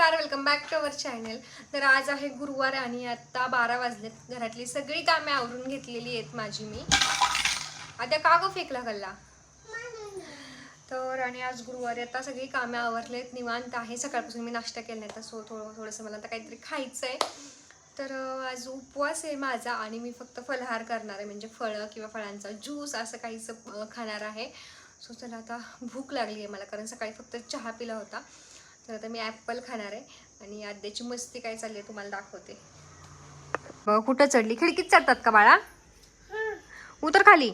नमस्कार welcome back to our channel तर आज आहे गुरुवार आणि आत्ता बारा वाजलेत. घरातली सगळी कामे आवरून घेतलेली आहेत माझी मी. आता का गं फेकला गल्ला? तर आणि आज गुरुवारी आता सगळी कामे आवरलेत निवांत आहे. सकाळपासून मी नाश्ता केला नाही तर सो थोडं थोडंसं मला आता काहीतरी खायचं आहे तर आज उपवास आहे माझा आणि मी फक्त फलहार करणार आहे. म्हणजे फळं किंवा फळांचा ज्यूस असं काहीचं खाणार आहे. सो चला आता भूक लागली आहे मला कारण सकाळी फक्त चहा पिला होता. तर आता मी ॲपल खाणार आहे. आणि आद्याची मस्ती काय चालली आहे तुम्हाला दाखवते. बघ कुठं चढली? खिडकीत चढतात का बाळा? उतर खाली.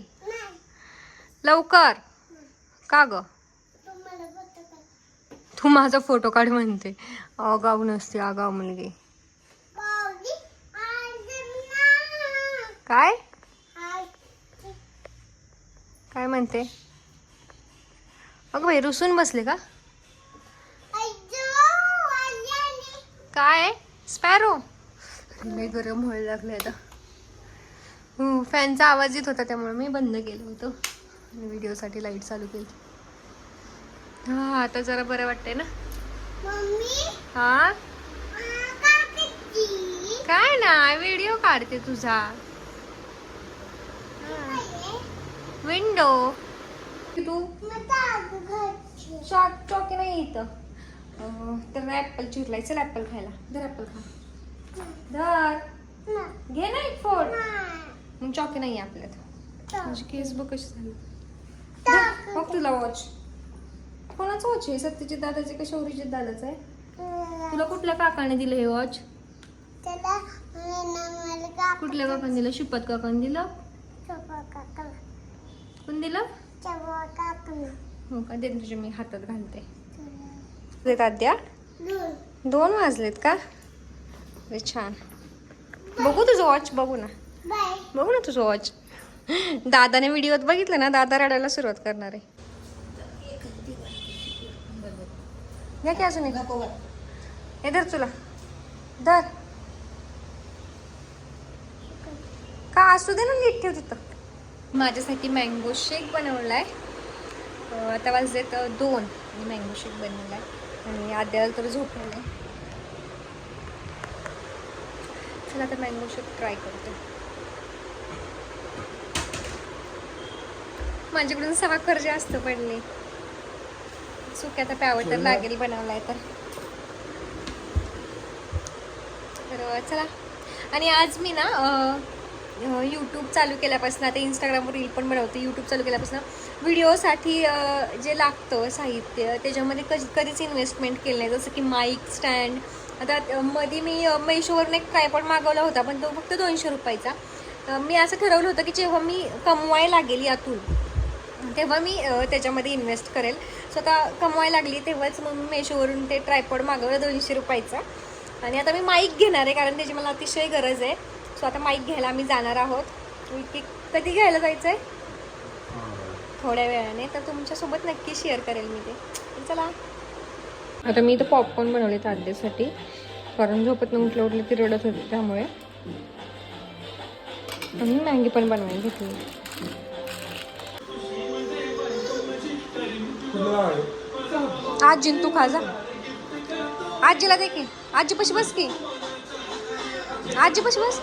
लवकर. का ग? तू माझा फोटो काढ म्हणते. आगाव नसते आगाव मुलगी. काय? काय म्हणते? अगं भाई रुसून बसले का? काय स्पॅरो लय गरम व्हायला लागले आता. फॅनचा आवाज येत होता त्यामुळे मी बंद केलं होतं. आणि व्हिडिओसाठी लाइट चालू केली. हा आता जरा बरं वाटतंय ना? हा? काय ना व्हिडिओ काढते तुझा. विंडो तू चॉक चॉकी नाही इथं. तर ऍपल चिरलाय. चल ऍपल खायला. धर ऍपल खा. धर. घे ना एक फोड. मग चॉकी नाही आपल्यात. माझी केस बघ कशी झाली. बघ तुला वॉच कोणाचं वॉच आहे? सत्यजित दादाचे का शौर्यजित दादाचं आहे? तुला कुठल्या काकाने दिलं हे वॉच कुठल्या काकाने दिलं? शिपत काकाने दिलं? कोण दिलं? हो का? दे तुझे मी हातात घालते. देत आद्या? दोन वाजलेत का? अरे छान. बघू तुझं वॉच बघू ना. बघू ना तुझं वॉच दादाने व्हिडिओत बघितलं ना दादा रडायला सुरुवात करणार आहे. घ्या की अजून हे धर तुला. धर. का असू दे ना नीट ठेव तिथं. माझ्यासाठी मँगो शेक बनवला आहे आता वाजलेत दोन. आणि मँगो शेक बनवला आहे आणि आद्याला तर झोपलेलं आहे चला आता मँगो शेक ट्राय करते. माझ्याकडून साखर जास्त पडली. चुक्या आता प्यावं तर लागेल बनवलाय तर. तर चला. आणि आज मी ना यूट्यूब चालू केल्यापासून आता इंस्टाग्रामवर रील पण बनवते. यूट्यूब चालू केल्यापासून व्हिडिओसाठी जे लागतं साहित्य त्याच्यामध्ये कधी कधीच इन्व्हेस्टमेंट केलं नाही. जसं की माईक स्टँड आता मध्ये मी मेशोवरून एक ट्रायपॉड मागवला होता पण तो फक्त दोनशे रुपयाचा. मी असं ठरवलं होतं की जेव्हा मी कमवाय लागेल यातून तेव्हा मी त्याच्यामध्ये इन्व्हेस्ट करेल. स्वतः कमवाय लागली तेव्हाच मग मी मेशोवरून ते ट्रायपॉड मागवलं दोनशे रुपयाचा. आणि आता मी माईक घेणार आहे कारण त्याची मला अतिशय गरज आहे. सो आता माईक घ्यायला आम्ही जाणार आहोत. की कधी घ्यायला जायचं आहे थोड्या वेळाने तर तुमच्यासोबत नक्की शेअर करेल मी ते. चला. आता मी इथं पॉपकॉर्न बनवले ताद्यासाठी कारण झोपत उठलं उठलं ती रडत होती त्यामुळे. आणि मॅगी पण बनवायला घेतली. आजी तू खा जा. आजीला दे की. आजी पशी बस की. आजी पशी बस.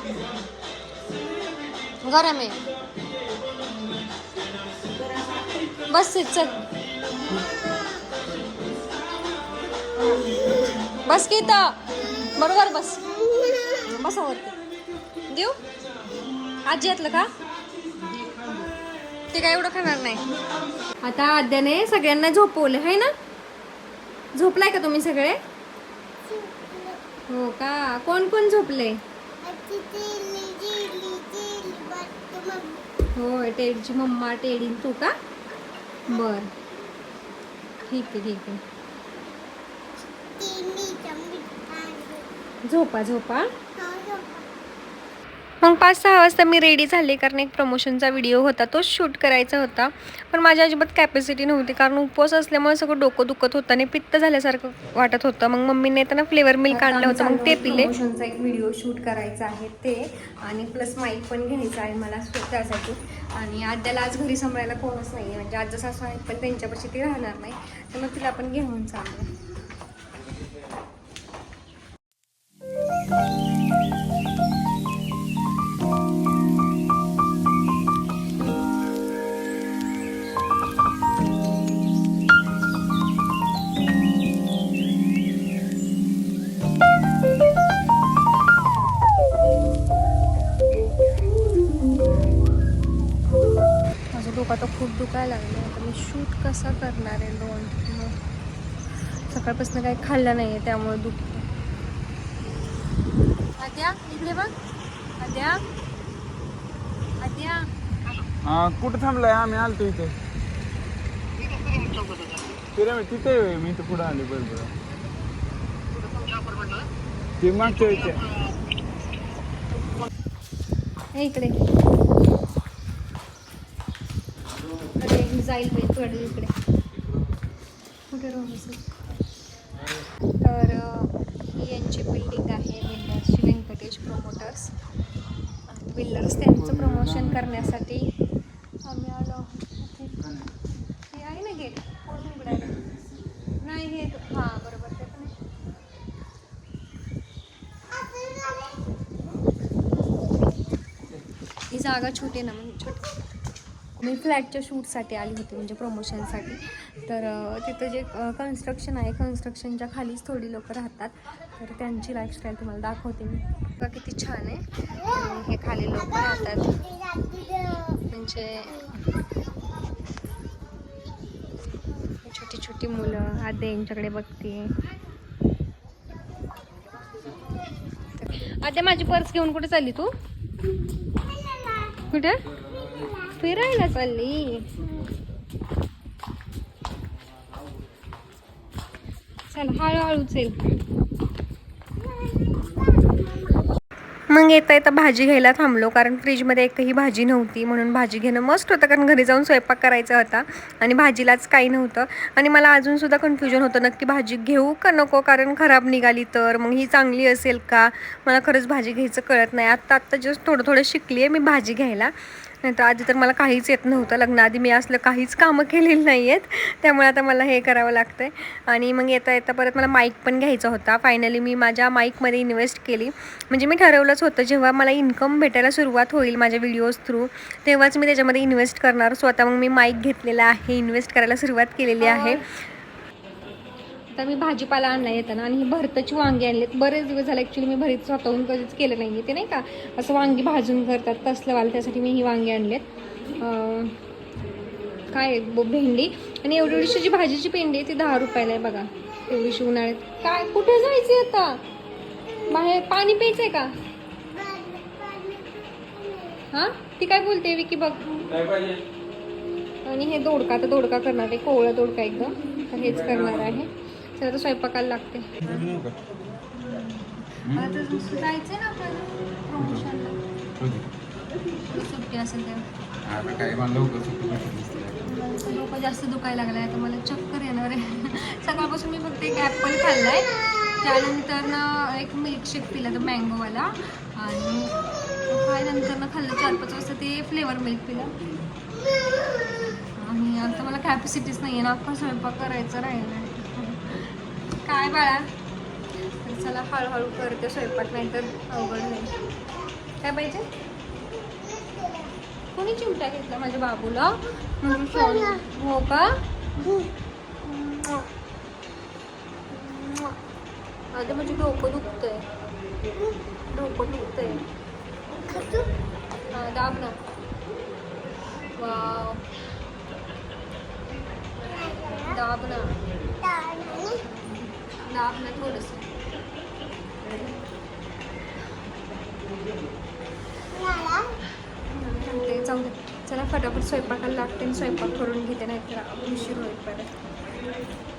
गरम आहे बस चल बस की बरोबर बस. बसावरती देऊ? आजी यातलं का? ते काय एवढं खाणार नाही. आता आद्याने सगळ्यांना झोपवलं आहे ना? झोपलाय का तुम्ही सगळे? हो का? कोण कोण झोपले? होय टेडची मम्मा टेडी तू का? बर. ठीक आहे ठीक आहे. झोपा झोपा. मग पाच सहा वाजता मी रेडी झाले कारण एक प्रमोशनचा व्हिडिओ होता तोच शूट करायचा होता. पण माझ्या अजिबात कॅपॅसिटी नव्हती कारण उपवास असल्यामुळे सगळं डोकं दुखत होतं आणि पित्त झाल्यासारखं वाटत होतं. मग मम्मीने येताना फ्लेवर मिल्क आणलं होतं मग ते पिले. प्रमोशनचा एक व्हिडिओ शूट करायचा आहे ते आणि प्लस माईक पण घ्यायचा आहे मला त्यासाठी. आणि आद्याला आज घरी सांभाळायला कोणच नाही आहे म्हणजे आज सासू आहेत पण त्यांच्यापाशी ती राहणार नाही. तर मग तिला आपण घेऊन चाललो दुखायला लागले. आता मी शूट कसा करणार आहे दोन? सकाळपासून काही खाल्लं नाही आहे त्यामुळे दुखतं आद्या इकडे बघ. आद्या. आद्या. कुठं थांबलाय? आम्ही आलतो इथे. पिरामिड तिथे मी तर पुढे आले बरोबर ते मागच्या इथे इकडे अरे जाईल बाई थोडं इकडे. कुठे राहू तर ही यांची बिल्डिंग आहे बिल्डर्सची व्यंकटेश प्रमोटर्स बिल्डर्स त्यांचं प्रमोशन करण्यासाठी आम्ही आलो. हे आहे ना गेट नाही हे हां बरोबर ते पण ही जागा छोटी आहे ना म्हणजे छोटी. मी फ्लॅटच्या शूटसाठी आली होती म्हणजे प्रमोशनसाठी तर तिथं जे कन्स्ट्रक्शन आहे कन्स्ट्रक्शनच्या खालीच थोडी लोक राहतात. तर त्यांची लाईफस्टाईल तुम्हाला दाखवते मी. बघा किती छान आहे. हे खाली लोक राहतात. म्हणजे छोटी छोटी मुलं आधी यांच्याकडे बघते. आता माझी पर्स घेऊन कुठे चालली तू? कुठे? फिरायला चालली? चल हळूहळू चल. मग येता येता भाजी घ्यायला थांबलो कारण फ्रीजमध्ये एकही भाजी नव्हती म्हणून भाजी घेणं मस्त होतं कारण घरी जाऊन स्वयंपाक करायचा होता आणि भाजीलाच काही नव्हतं. आणि मला अजूनसुद्धा कन्फ्युजन होतं नक्की भाजी घेऊ का नको कारण खराब निघाली तर मग ही चांगली असेल का? मला खरंच भाजी घ्यायचं कळत नाही. आत्ता आत्ता जस्ट थोडं थोडं शिकली आहे मी भाजी घ्यायला. नाही तर आधी तर मला काहीच येत नव्हतं. लग्नाआधी मी असलं काहीच कामं केलेली नाही आहेत त्यामुळे आता मला हे करावं लागतं आहे आणि मग येता येता परत मला माईक पण घ्यायचा होता. फायनली मी माझ्या माईकमध्ये इन्व्हेस्ट केली. म्हणजे मी ठरवलंच होतं जेव्हा मला इन्कम भेटायला सुरुवात होईल माझ्या व्हिडिओज थ्रू तेव्हाच मी त्याच्यामध्ये इन्व्हेस्ट करणार. स्वतः मग मी माईक घेतलेला आहे इन्व्हेस्ट करायला सुरुवात केलेली आहे. हो. तर मी भाजीपाला आणला येताना आणि ही भरताची वांगी आणलीत बरेच दिवस झाले ॲक्च्युली मी भरीत स्वतःहून कधीच केलं नाही ते नाही का? असं वांगी भाजून करतात तसलं वाला त्यासाठी मी ही वांगी आणलीत काय भेंडी. आणि एवढी एवढीशी जी भाजीची पेंडी आहे ती दहा रुपयाला आहे बघा. एवढीशी उन्हाळ्यात. काय? कुठे जायचं आता? बाहेर पाणी प्यायचंय का? हां? ती काय बोलते विकी बघ. आणि हे दोडका तर दोडका करणार आहे. कोवळा दोडका एकदम तर हेच करणार आहे. चला तर स्वयंपाकाला लागते. आता जायचंय ना आपण प्रमोशनला सुट्टी असेल तेव्हा. डोकं जास्त दुखायला लागलं आहे आता मला चक्कर येणार आहे. सकाळपासून मी फक्त एक ॲपल खाल्ला आहे त्यानंतर ना एक मिल्कशेक पिला तर मँगोवाला आणि काय नंतर ना खाल्लं चार पाच वाजता ते फ्लेवर मिल्क पिलं. आणि आता मला कॅपॅसिटीच नाही आहे ना अख्खा स्वयंपाक करायचा राहिला काय बाळा? चला हळूहळू करते स्वयंपाक नाही तर अवघड नाही काय पाहिजे? कोणी चिमटा घेतला माझ्या बाबूला? म्हणजे हो का? आता म्हणजे डोकं दुखतंय. डोकं दुखतंय. हा दाब ना. दाब ना. दाब ना थोडस. ते जाऊ दे. चला फटाफट स्वयंपाकाला लागते स्वयंपाक करून घेते नाहीतर उशीर होईल परत.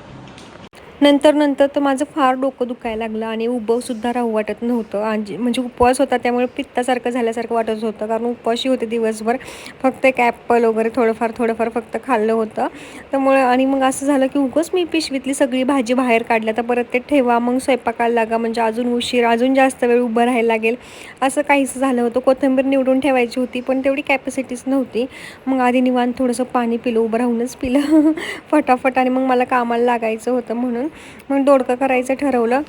नंतर नंतर तर माझं फार डोकं दुखायला लागलं आणि उभंसुद्धा राहू वाटत नव्हतं. आणि म्हणजे उपवास होता त्यामुळे पित्तासारखं झाल्यासारखं वाटत होतं कारण उपवाशी होते दिवसभर. फक्त एक ॲपल वगैरे थोडंफार थोडंफार फक्त खाल्लं होतं. त्यामुळे आणि मग असं झालं की उगंच मी पिशवीतली सगळी भाजी बाहेर काढल्या तर परत ते ठेवा मग स्वयंपाकाला लागा म्हणजे अजून उशीर अजून जास्त वेळ उभं राहायला लागेल. असं काहीसं झालं होतं. कोथिंबीर निवडून ठेवायची होती पण तेवढी कॅपॅसिटीच नव्हती. मग आधी निवांत थोडंसं पाणी पिलं उभं राहूनच पिलं. फटाफट आणि मग मला कामाला लागायचं होतं म्हणून. मग दोडका करायचं ठरवलं.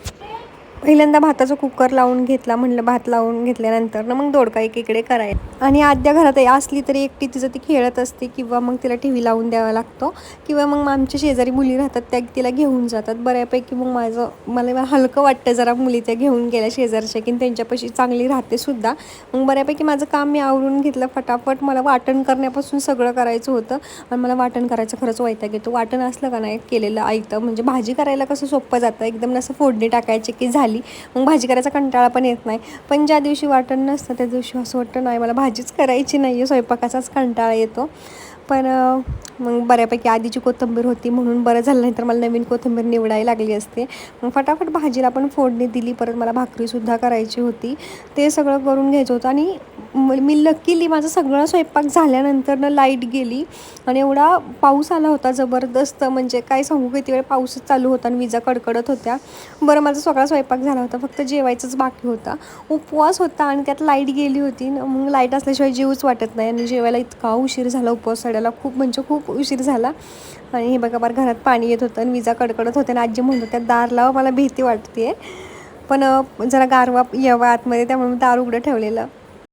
पहिल्यांदा भाताचा कुकर लावून घेतला म्हणलं भात लावून घेतल्यानंतर ना मग दोडका एकीकडे करायला आणि आद्या घरात असली तरी एकटी तिचं ती खेळत असते किंवा मग तिला टी व्ही लावून द्यावा लागतो किंवा मग आमच्या शेजारी मुली राहतात त्या तिला घेऊन जातात. बऱ्यापैकी मग माझं मला हलकं वाटतं जरा मुली त्या घेऊन गेल्या शेजारच्या की त्यांच्यापाशी चांगली राहते सुद्धा. मग बऱ्यापैकी माझं काम मी आवरून घेतलं फटाफट मला वाटण करण्यापासून सगळं करायचं होतं. आणि मला वाटण करायचं खरंच वैताग येतो. वाटण असलं का नाही केलेलं ऐकतं म्हणजे भाजी करायला कसं सोपं जातं. एकदम असं फोडणी टाकायची की झाली मग भाजी करायचा कंटाळा पण येत नाही. पण ज्या दिवशी वाटण नसतं त्या दिवशी असं वाटतं नाही मला भाजीच करायची नाही आहे स्वयंपाकाचाच कंटाळा येतो. पण मग बऱ्यापैकी आधीची कोथिंबीर होती म्हणून बरं झालं नाही तर मला नवीन कोथिंबीर निवडायला लागली असते. मग फटाफट भाजीला पण फोडणी दिली परत मला भाकरीसुद्धा करायची होती. ते सगळं करून घ्यायचं होतं आणि मी लकीली माझं सगळं स्वयंपाक झाल्यानंतर ना लाइट गेली आणि एवढा पाऊस आला होता जबरदस्त. म्हणजे काय सांगू किती वेळ पाऊसच चालू होता आणि विजा कडकडत होत्या. बरं माझा सगळा स्वयंपाक झाला होता फक्त जेवायचंच बाकी होता. उपवास होता आणि त्यात लाइट गेली होती. न मग लाइट असल्याशिवाय जीवच वाटत नाही आणि जेवायला इतका उशीर झाला उपवास सडायला खूप म्हणजे खूप उशीर झाला. आणि हे बघा घरात पाणी येत होतं आणि विजा कडकडत होत्या आणि आजी म्हणतो होत्या दार लावा मला भीती वाटते पण जरा गारवा यावा आतमध्ये त्यामुळे मी दार उघडं ठेवलेलं.